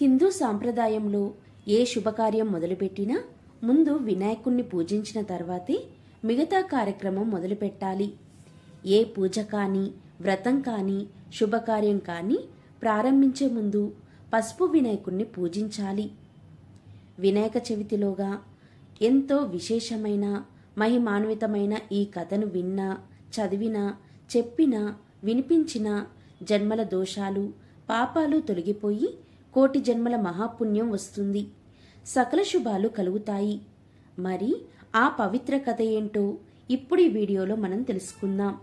హిందూ సాంప్రదాయంలో ఏ శుభకార్యం మొదలుపెట్టినా ముందు వినాయకుణ్ణి పూజించిన తర్వాతే మిగతా కార్యక్రమం మొదలుపెట్టాలి. ఏ పూజ కానీ వ్రతం కానీ శుభకార్యం కానీ ప్రారంభించే ముందు పసుపు వినాయకుణ్ణి పూజించాలి. వినాయక చవితిలోగా ఎంతో విశేషమైన మహిమాన్వితమైన ఈ కథను విన్నా చదివినా చెప్పినా వినిపించినా జన్మల దోషాలు పాపాలు తొలగిపోయి కోటి జన్మల మహాపుణ్యం వస్తుంది. సకల శుభాలు కలుగుతాయి. మరి ఆ పవిత్ర కథ ఏంటో ఇప్పుడు ఈ వీడియోలో మనం తెలుసుకుందాం.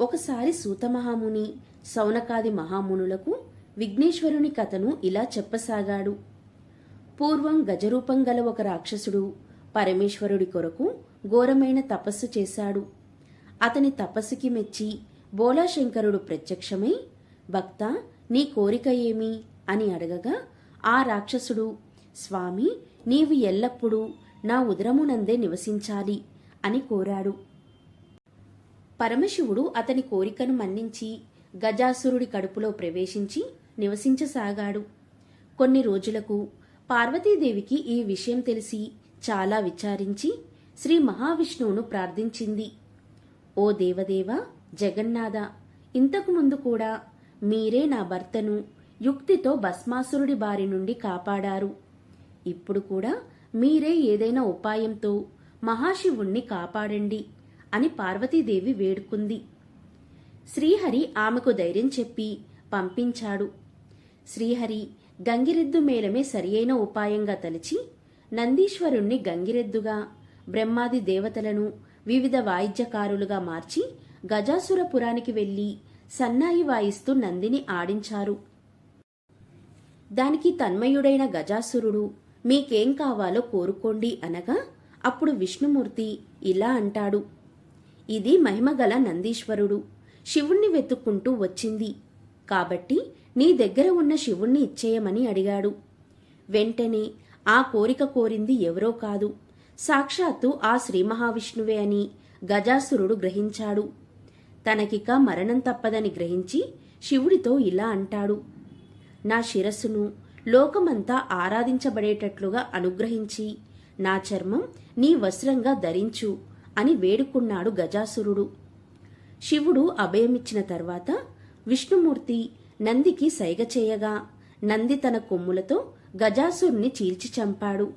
ఒకసారి సూతమహాముని సౌనకాది మహామునులకు విఘ్నేశ్వరుని కథను ఇలా చెప్పసాగాడు. పూర్వం గజరూపం గల ఒక రాక్షసుడు పరమేశ్వరుడి కొరకు ఘోరమైన తపస్సు చేశాడు. అతని తపస్సుకి మెచ్చి బోలాశంకరుడు ప్రత్యక్షమై భక్త నీ కోరిక ఏమి? అని అడగగా ఆ రాక్షసుడు స్వామి నీవు ఎల్లప్పుడూ నా ఉదరమునందే నివసించాలి అని కోరాడు. పరమశివుడు అతని కోరికను మన్నించి గజాసురుడి కడుపులో ప్రవేశించి నివసించసాగాడు. కొన్ని రోజులకు పార్వతీదేవికి ఈ విషయం తెలిసి చాలా విచారించి శ్రీ మహావిష్ణువును ప్రార్థించింది. ఓ దేవదేవ జగన్నాథ ఇంతకు ముందు కూడా మీరే నా భర్తను. యుక్తితో భస్మాసురుడి బారి నుండి కాపాడారు. ఇప్పుడు కూడా మీరే ఏదైనా ఉపాయంతో మహాశివుణ్ణి కాపాడండి అని పార్వతీదేవి వేడుకుంది. శ్రీహరి ఆమెకు ధైర్యం చెప్పి పంపించాడు. శ్రీహరి గంగిరెద్దు మేళమే సరియైన ఉపాయంగా తలిచి నందీశ్వరుణ్ణి గంగిరెద్దుగా బ్రహ్మాది దేవతలను వివిధ వాయిద్యకారులుగా మార్చి గజాసురపురానికి వెళ్ళి సన్నాయి వాయిస్తూ నందిని ఆడించారు. దానికి తన్మయుడైన గజాసురుడు మీకేం కావాలో కోరుకోండి అనగా అప్పుడు విష్ణుమూర్తి ఇలా అంటాడు. ఇది మహిమగల నందీశ్వరుడు. శివుణ్ణి వెతుక్కుంటూ వచ్చింది. కాబట్టి నీ దగ్గర ఉన్న శివుణ్ణి ఇచ్చేయమని అడిగాడు. వెంటనే ఆ కోరిక కోరింది ఎవరో కాదు. సాక్షాత్తు ఆ శ్రీ మహావిష్ణువే అని గజాసురుడు గ్రహించాడు. తనకిక మరణం తప్పదని గ్రహించి శివుడితో ఇలా అంటాడు. నా శిరస్సును లోకమంతా ఆరాధించబడేటట్లుగా అనుగ్రహించి నా చర్మం నీ వస్త్రంగా ధరించు అని వేడుకున్నాడు గజాసురుడు. శివుడు అభయమిచ్చిన తర్వాత విష్ణుమూర్తి నందికి సైగ చేయగా నంది తన కొమ్ములతో గజాసురుని చీల్చి చంపాడు.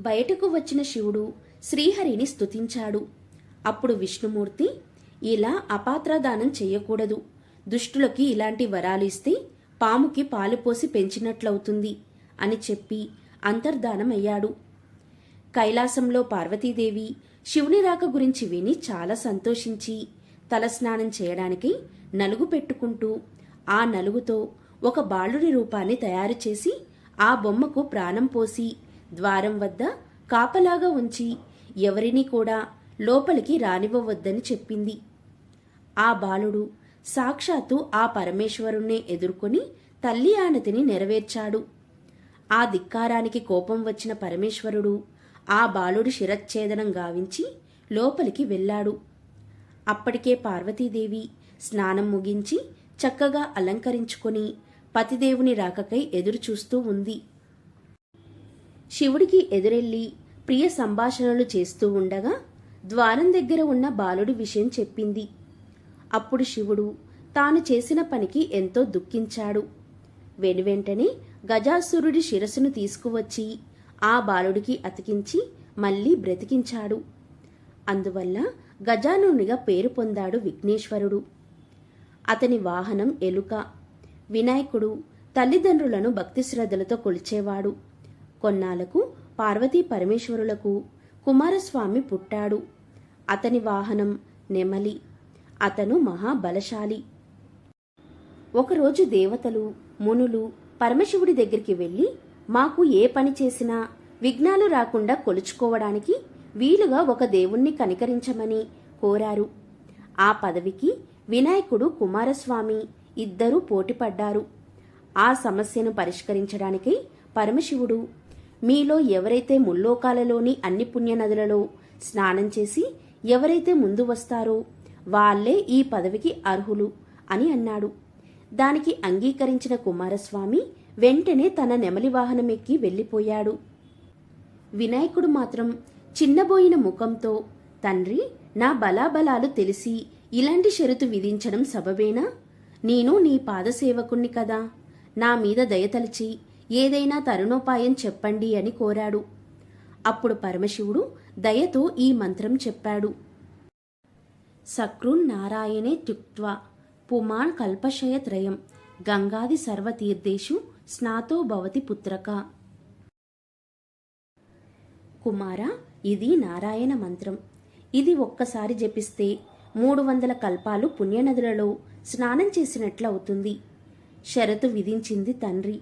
బయటకు వచ్చిన శివుడు శ్రీహరిని స్తుతించాడు. అప్పుడు విష్ణుమూర్తి ఇలా అపాత్రదానం చెయ్యకూడదు దుష్టులకి ఇలాంటి వరాలు ఇస్తే పాముకి పాలు పోసి పెంచినట్లవుతుంది అని చెప్పి అంతర్ధానమయ్యాడు. కైలాసంలో పార్వతీదేవి శివుని రాక గురించి విని చాలా సంతోషించి తలస్నానం చేయడానికి నలుగు పెట్టుకుంటూ ఆ నలుగుతో ఒక బాలుడి రూపాన్ని తయారు చేసి ఆ బొమ్మకు ప్రాణం పోసి ద్వారం వద్ద కాపలాగా ఉంచి ఎవరినీ కూడా లోపలికి రానివ్వవద్దని చెప్పింది. ఆ బాలుడు సాక్షాత్తు ఆ పరమేశ్వరుణ్ణే ఎదుర్కొని తల్లి ఆనతిని నెరవేర్చాడు. ఆ ధిక్కారానికి కోపం వచ్చిన పరమేశ్వరుడు ఆ బాలుడి శిరచ్ఛేదనం గావించి లోపలికి వెళ్ళాడు. అప్పటికే పార్వతీదేవి స్నానం ముగించి చక్కగా అలంకరించుకొని పతిదేవుని రాకకై ఎదురుచూస్తూ ఉంది. శివుడికి ఎదురెళ్ళి ప్రియ సంభాషణలు చేస్తూ ఉండగా ద్వారం దగ్గర ఉన్న బాలుడి విషయం చెప్పింది. అప్పుడు శివుడు తాను చేసిన పనికి ఎంతో దుఃఖించాడు. వెనువెంటనే గజాసురుడి శిరస్సును తీసుకువచ్చి ఆ బాలుడికి అతికించి మళ్ళీ బ్రతికించాడు. అందువల్ల గజానునిగా పేరు పొందాడు విఘ్నేశ్వరుడు. అతని వాహనం ఎలుక. వినాయకుడు తల్లిదండ్రులను భక్తి శ్రద్ధలతో కొలిచేవాడు. కొన్నాళ్ళకు పార్వతీ పరమేశ్వరులకు కుమారస్వామి పుట్టాడు. అతని వాహనం నెమలి. అతను మహాబలశాలి. ఒకరోజు దేవతలు మునులు పరమశివుడి దగ్గరికి వెళ్ళి మాకు ఏ పని చేసినా విఘ్నాలు రాకుండా కొలుచుకోవడానికి వీలుగా ఒక దేవుణ్ణి కనికరించమని కోరారు. ఆ పదవికి వినాయకుడు కుమారస్వామి ఇద్దరూ పోటీపడ్డారు. ఆ సమస్యను పరిష్కరించడానికి పరమశివుడు మీలో ఎవరైతే ముల్లోకాలలోని అన్ని పుణ్యనదులలో స్నానం చేసి ఎవరైతే ముందు వస్తారో వాళ్ళే ఈ పదవికి అర్హులు అని అన్నాడు. దానికి అంగీకరించిన కుమారస్వామి వెంటనే తన నెమలి వాహనం ఎక్కి వెళ్ళిపోయాడు. వినాయకుడు మాత్రం చిన్నబోయిన ముఖంతో తండ్రి నా బలాబలాలు తెలిసి ఇలాంటి షరతు విధించడం సబబేనా? నేను నీ పాదసేవకుణ్ణి కదా. నా మీద దయతలిచి ఏదైనా తరుణోపాయం చెప్పండి అని కోరాడు. అప్పుడు పరమశివుడు దయతో ఈ మంత్రం చెప్పాడు. సక్రున్ నారాయణే త్యుక్త్వా. పుమాన్ కల్పశయత్రయం. గంగాది సర్వతీర్థేషు స్నాతో భవతి పుత్రక. కుమార ఇది నారాయణ మంత్రం. ఇది ఒక్కసారి జపిస్తే మూడు వందల కల్పాలు పుణ్యనదులలో స్నానం చేసినట్లు అవుతుంది షరతు విధించింది తండ్రి.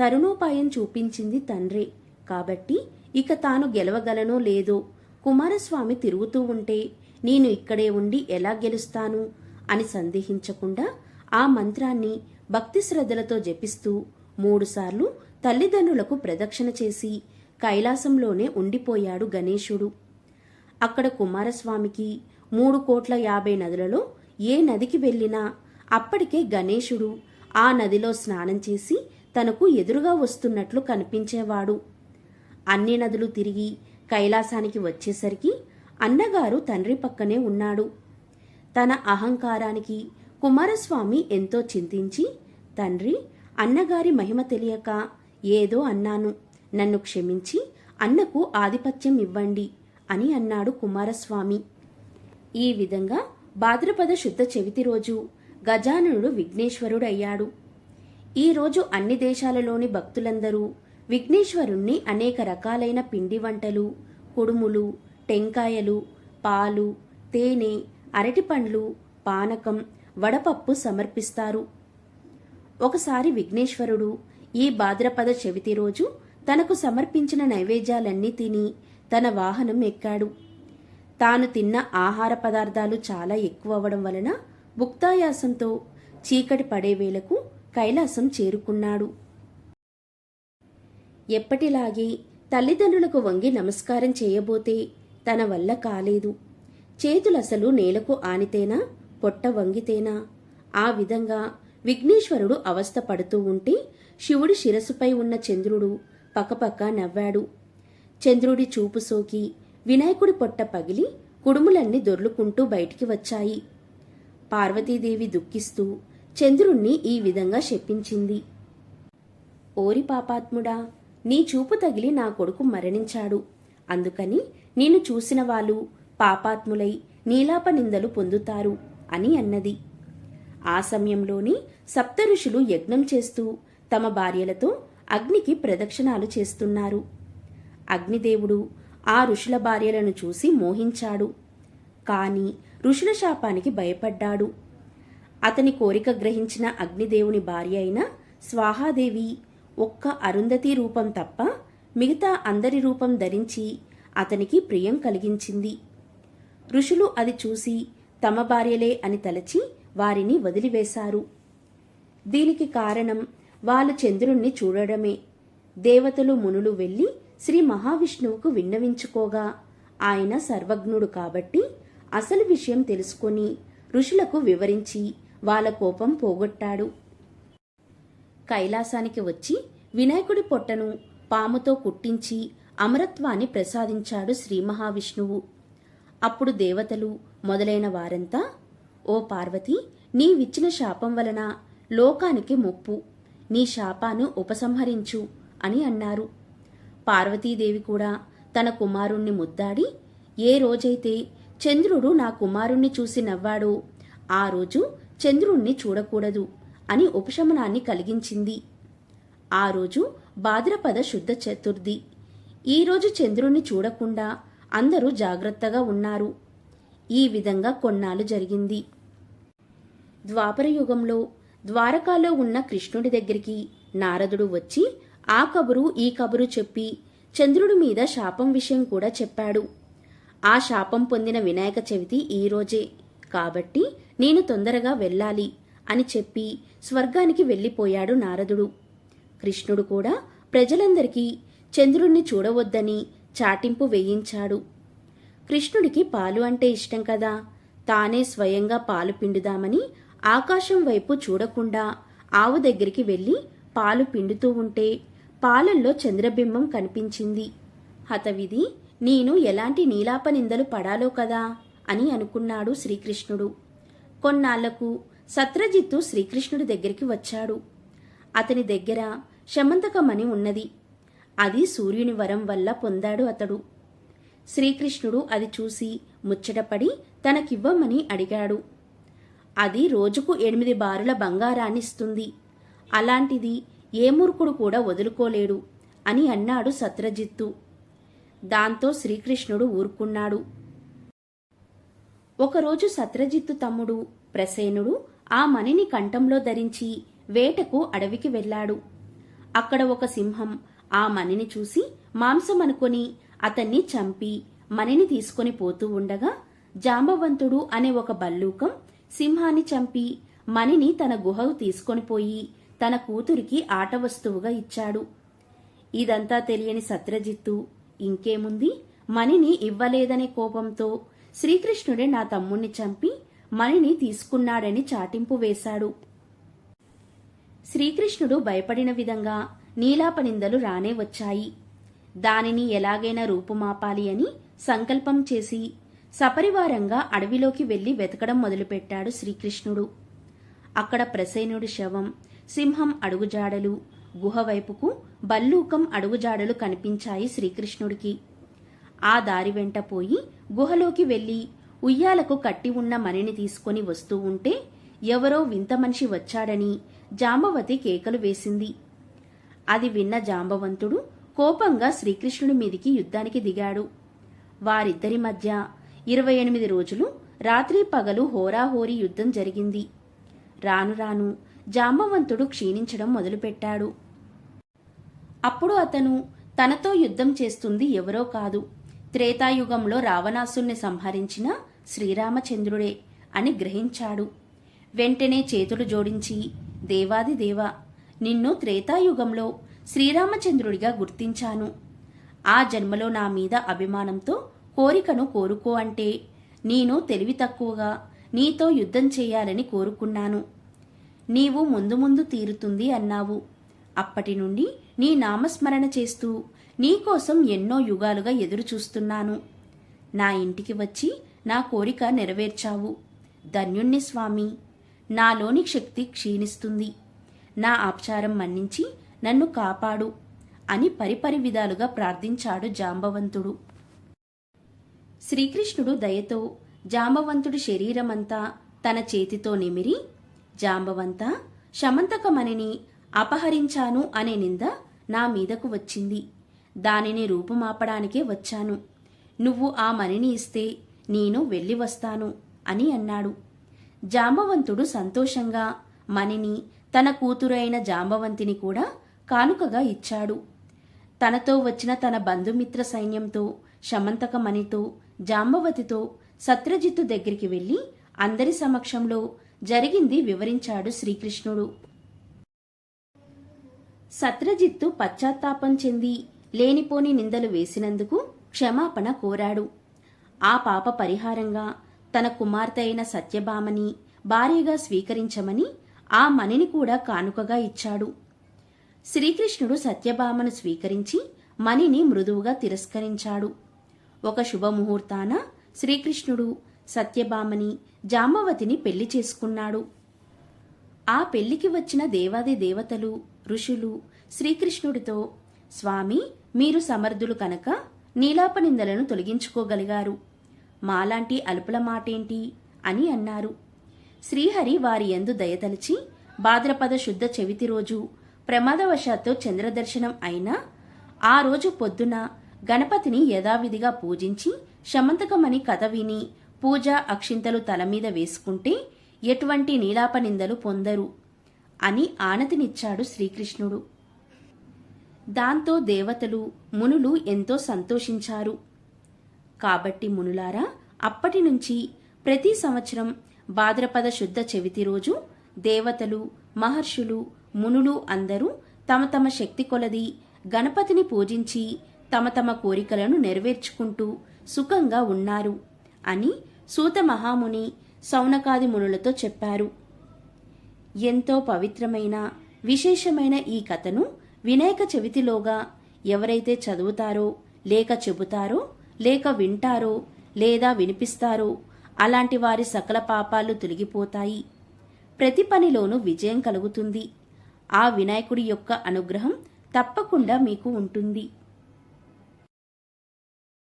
తరుణోపాయం చూపించింది తండ్రే. కాబట్టి ఇక తాను గెలవగలనో లేదో కుమారస్వామి తిరుగుతూ ఉంటే నేను ఇక్కడే ఉండి ఎలా గెలుస్తాను? అని సందేహించకుండా ఆ మంత్రాన్ని భక్తి శ్రద్ధలతో జపిస్తూ మూడుసార్లు తల్లిదండ్రులకు ప్రదక్షిణ చేసి కైలాసంలోనే ఉండిపోయాడు గణేశుడు. అక్కడ కుమారస్వామికి మూడు కోట్ల యాభై నదులలో ఏ నదికి వెళ్ళినా అప్పటికే గణేశుడు ఆ నదిలో స్నానం చేసి తనకు ఎదురుగా వస్తున్నట్లు కనిపించేవాడు. అన్ని నదులు తిరిగి కైలాసానికి వచ్చేసరికి అన్నగారు తండ్రి పక్కనే ఉన్నాడు. తన అహంకారానికి కుమారస్వామి ఎంతో చింతించి తండ్రి అన్నగారి మహిమ తెలియక ఏదో అన్నాను. నన్ను క్షమించి అన్నకు ఆధిపత్యం ఇవ్వండి అని అన్నాడు కుమారస్వామి. ఈ విధంగా భాద్రపద శుద్ధ చవితి రోజు గజాననుడు విఘ్నేశ్వరుడయ్యాడు. ఈరోజు అన్ని దేశాలలోని భక్తులందరూ విఘ్నేశ్వరుణ్ణి అనేక రకాలైన పిండి వంటలు కుడుములు టెంకాయలు పాలు తేనె అరటిపండ్లు పానకం వడపప్పు సమర్పిస్తారు. ఒకసారి విఘ్నేశ్వరుడు ఈ భాద్రపద చవితి రోజు తనకు సమర్పించిన నైవేద్యాలన్నీ తిని తన వాహనం ఎక్కాడు. తాను తిన్న ఆహార పదార్థాలు చాలా ఎక్కువ అవ్వడం వలన భుక్తాయాసంతో చీకటి పడే వేళకు కైలాసం చేరుకున్నాడు. ఎప్పటిలాగే తల్లిదండ్రులకు వంగి నమస్కారం చేయబోతే తన వల్ల కాలేదు. చేతులసలు నేలకు ఆనితేనా పొట్ట వంగితేనా? ఆ విధంగా విఘ్నేశ్వరుడు అవస్థ పడుతూ ఉంటే శివుడి శిరస్సుపై ఉన్న చంద్రుడు పక్కపక్క నవ్వాడు. చంద్రుడి చూపు సోకి వినాయకుడి పొట్ట పగిలి కుడుములన్నీ దొర్లుకుంటూ బయటికి వచ్చాయి. పార్వతీదేవి దుఃఖిస్తూ చంద్రుణ్ణి ఈ విధంగా శపించింది. ఓరి పాపాత్ముడా నీ చూపు తగిలి నా కొడుకు మరణించాడు. అందుకని నేను చూసిన వాళ్ళు పాపాత్ములై నీలాప నిందలు పొందుతారు అని అన్నది. ఆ సమయంలోని సప్త ఋషులు యజ్ఞం చేస్తూ తమ భార్యలతో అగ్నికి ప్రదక్షిణాలు చేస్తున్నారు. అగ్నిదేవుడు ఆ ఋషుల భార్యలను చూసి మోహించాడు. కాని ఋషుల శాపానికి భయపడ్డాడు. అతని కోరిక గ్రహించిన అగ్నిదేవుని భార్య అయిన స్వాహాదేవి ఒక్క అరుంధతి రూపం తప్ప మిగతా అందరి రూపం ధరించి అతనికి ప్రియం కలిగించింది. ఋషులు అది చూసి తమ భార్యలే అని తలచి వారిని వదిలివేశారు. దీనికి కారణం వాళ్ళు చంద్రుణ్ణి చూడడమే. దేవతలు మునులు వెళ్ళి శ్రీ మహావిష్ణువుకు విన్నవించుకోగా ఆయన సర్వజ్ఞుడు కాబట్టి అసలు విషయం తెలుసుకొని ఋషులకు వివరించి వాళ్ళ కోపం పోగొట్టాడు. కైలాసానికి వచ్చి వినాయకుడి పొట్టను పాముతో కుట్టించి అమరత్వాన్ని ప్రసాదించాడు శ్రీ మహావిష్ణువు. అప్పుడు దేవతలు మొదలైన వారంతా ఓ పార్వతి నీవిచ్చిన శాపం వలన లోకానికి ముప్పు. నీ శాపాను ఉపసంహరించు అని అన్నారు. పార్వతీదేవి కూడా తన కుమారుణ్ణి ముద్దాడి ఏ రోజైతే చంద్రుడు నా కుమారుణ్ణి చూసి నవ్వాడో ఆ రోజు చంద్రుణ్ణి చూడకూడదు అని ఉపశమనాన్ని కలిగించింది. ఆ రోజు భాద్రపద శుద్ధ చతుర్థి. ఈరోజు చంద్రుణ్ణి చూడకుండా అందరూ జాగ్రత్తగా ఉన్నారు. ఈ విధంగా కొన్నాళ్ళు జరిగింది. ద్వాపర యుగంలో ద్వారకాలో ఉన్న కృష్ణుడి దగ్గరికి నారదుడు వచ్చి ఆ కబురు ఈ కబురు చెప్పి చంద్రుడి మీద శాపం విషయం కూడా చెప్పాడు. ఆ శాపం పొందిన వినాయక చవితి ఈ రోజే. కాబట్టి నేను తొందరగా వెళ్ళాలి అని చెప్పి స్వర్గానికి వెళ్ళిపోయాడు నారదుడు. కృష్ణుడు కూడా ప్రజలందరికీ చంద్రుణ్ణి చూడవద్దని చాటింపు వేయించాడు. కృష్ణుడికి పాలు అంటే ఇష్టం కదా. తానే స్వయంగా పాలు పిండుదామని ఆకాశం వైపు చూడకుండా ఆవు దగ్గరికి వెళ్ళి పాలు పిండుతూ ఉంటే పాలల్లో చంద్రబింబం కనిపించింది. హతవిధి నేను ఎలాంటి నీలాప నిందలు పడాలో కదా అని అనుకున్నాడు శ్రీకృష్ణుడు. కొన్నాళ్ళకు సత్రజిత్తు శ్రీకృష్ణుడి దగ్గరికి వచ్చాడు. అతని దగ్గర శమంతకమని ఉన్నది. అది సూర్యుని వరం వల్ల పొందాడు అతడు. శ్రీకృష్ణుడు అది చూసి ముచ్చటపడి తనకివ్వమని అడిగాడు. అది రోజుకు ఎనిమిది బారుల బంగారాన్నిస్తుంది అలాంటిది ఏ మూర్ఖుడు కూడా వదులుకోలేడు అని అన్నాడు సత్రజిత్తు. దాంతో శ్రీకృష్ణుడు ఊరుకున్నాడు. ఒకరోజు సత్రజిత్తు తమ్ముడు ప్రసేనుడు ఆ మణిని కంఠంలో ధరించి వేటకు అడవికి వెళ్ళాడు. అక్కడ ఒక సింహం ఆ మణిని చూసి మాంసం అనుకొని అతన్ని చంపి మణిని తీసుకొని పోతూ ఉండగా జాంబవంతుడు అనే ఒక బల్లూకం సింహాన్ని చంపి మణిని తన గుహకు తీసుకొని పోయి తన కూతురికి ఆట వస్తువుగా ఇచ్చాడు. ఇదంతా తెలియని సత్రజిత్తు ఇంకేముంది? మణిని ఇవ్వలేదనే కోపంతో శ్రీకృష్ణుడే నా తమ్ముణ్ణి చంపి మణిని తీసుకున్నాడని చాటింపు వేశాడు. శ్రీకృష్ణుడు భయపడిన విధంగా నీలాపనిందలు రానే వచ్చాయి. దానిని ఎలాగైనా రూపుమాపాలి అని సంకల్పం చేసి సపరివారంగా అడవిలోకి వెళ్ళి వెతకడం మొదలుపెట్టాడు శ్రీకృష్ణుడు. అక్కడ ప్రసేనుడి శవం సింహం అడుగుజాడలు గుహవైపుకు బల్లూకం అడుగుజాడలు కనిపించాయి శ్రీకృష్ణుడికి. ఆ దారి వెంట పోయి గుహలోకి వెళ్ళి ఉయ్యాలకు కట్టి ఉన్న మణిని తీసుకొని వస్తూ ఉంటే ఎవరో వింత మనిషి వచ్చాడని జాంబవతి కేకలు వేసింది. అది విన్న జాంబవంతుడు కోపంగా శ్రీకృష్ణుడి మీదికి యుద్ధానికి దిగాడు. వారిద్దరి మధ్య ఇరవై ఎనిమిది రోజులు రాత్రి పగలు హోరాహోరీ యుద్ధం జరిగింది. రాను రాను జాంబవంతుడు క్షీణించడం మొదలుపెట్టాడు. అప్పుడు అతను తనతో యుద్ధం చేస్తుంది ఎవరో కాదు. త్రేతాయుగంలో రావణాసుని సంహరించిన శ్రీరామచంద్రుడే అని గ్రహించాడు. వెంటనే చేతులు జోడించి దేవాది దేవా నిన్ను త్రేతాయుగంలో శ్రీరామచంద్రుడిగా గుర్తించాను. ఆ జన్మలో నా మీద అభిమానంతో కోరికను కోరుకో అంటే నేను తెలివి తక్కువగా నీతో యుద్ధం చేయాలని కోరుకున్నాను. నీవు ముందు ముందు తీరుతుంది అన్నావు. అప్పటి నుండి నీ నామస్మరణ చేస్తూ నీకోసం ఎన్నో యుగాలుగా ఎదురు చూస్తున్నాను నా ఇంటికి వచ్చి నా కోరిక నెరవేర్చావు. ధన్యుణ్ణి స్వామి. నాలోని శక్తి క్షీణిస్తుంది. నా ఆప్చారం మన్నించి నన్ను కాపాడు అని పరిపరి విధాలుగా ప్రార్థించాడు జాంబవంతుడు. శ్రీకృష్ణుడు దయతో జాంబవంతుడి శరీరమంతా తన చేతితో నిమిరి జాంబవంత శమంతకమణిని అపహరించాను అనే నింద నా మీదకు వచ్చింది. దానిని రూపుమాపడానికే వచ్చాను. నువ్వు ఆ మణిని ఇస్తే నేను వెళ్ళి వస్తాను అని అన్నాడు. జాంబవంతుడు సంతోషంగా మణిని తన కూతురైన జాంబవంతిని కూడా కానుకగా ఇచ్చాడు. తనతో వచ్చిన తన బంధుమిత్ర సైన్యంతో శమంతకమణితో జాంబవతితో సత్రజిత్తు దగ్గరికి వెళ్ళి అందరి సమక్షంలో జరిగింది వివరించాడు శ్రీకృష్ణుడు. సత్రజిత్తు పశ్చాత్తాపం చెంది లేనిపోని నిందలు వేసినందుకు క్షమాపణ కోరాడు. ఆ పాప పరిహారంగా తన కుమార్తె అయిన సత్యభామని భార్యగా స్వీకరించమని ఆ మణిని కూడా కానుకగా ఇచ్చాడు. శ్రీకృష్ణుడు సత్యభామను స్వీకరించి మణిని మృదువుగా తిరస్కరించాడు. ఒక శుభముహూర్తాన శ్రీకృష్ణుడు సత్యభామని జామవతిని పెళ్ళి చేసుకున్నాడు. ఆ పెళ్ళికి వచ్చిన దేవాది దేవతలు ఋషులు శ్రీకృష్ణుడితో స్వామి మీరు సమర్థులు కనుక నీలాపనిందలను తొలగించుకోగలిగారు. మాలాంటి అలుపుల మాటేంటి? అని అన్నారు. శ్రీహరి వారి యందు దయతలిచి భాద్రపద శుద్ధ చెవితి రోజు ప్రమాదవశాత్తు చంద్రదర్శనం అయినా ఆ రోజు పొద్దున గణపతిని యథావిధిగా పూజించి శమంతకమని కథ విని పూజ అక్షింతలు తల మీద వేసుకుంటే ఎటువంటి నీలాపనిందలు పొందరు అని ఆనతినిచ్చాడు శ్రీకృష్ణుడు. దాంతో దేవతలు మునులు ఎంతో సంతోషించారు. కాబట్టి మునులారా అప్పటి నుంచి ప్రతి సంవత్సరం భాద్రపద శుద్ధ చవితి రోజు దేవతలు మహర్షులు మునులు అందరూ తమ తమ శక్తి కొలది గణపతిని పూజించి తమ తమ కోరికలను నెరవేర్చుకుంటూ సుఖంగా ఉన్నారు అని సూత మహాముని సౌనకాది మునులతో చెప్పారు. ఎంతో పవిత్రమైన విశేషమైన ఈ కథను వినాయక చవితిలోగా ఎవరైతే చదువుతారో లేక చెబుతారో లేక వింటారో లేదా వినిపిస్తారో అలాంటి వారి సకల పాపాలు తొలగిపోతాయి. ప్రతి పనిలోనూ విజయం కలుగుతుంది. ఆ వినాయకుడి యొక్క అనుగ్రహం తప్పకుండా మీకు ఉంటుంది.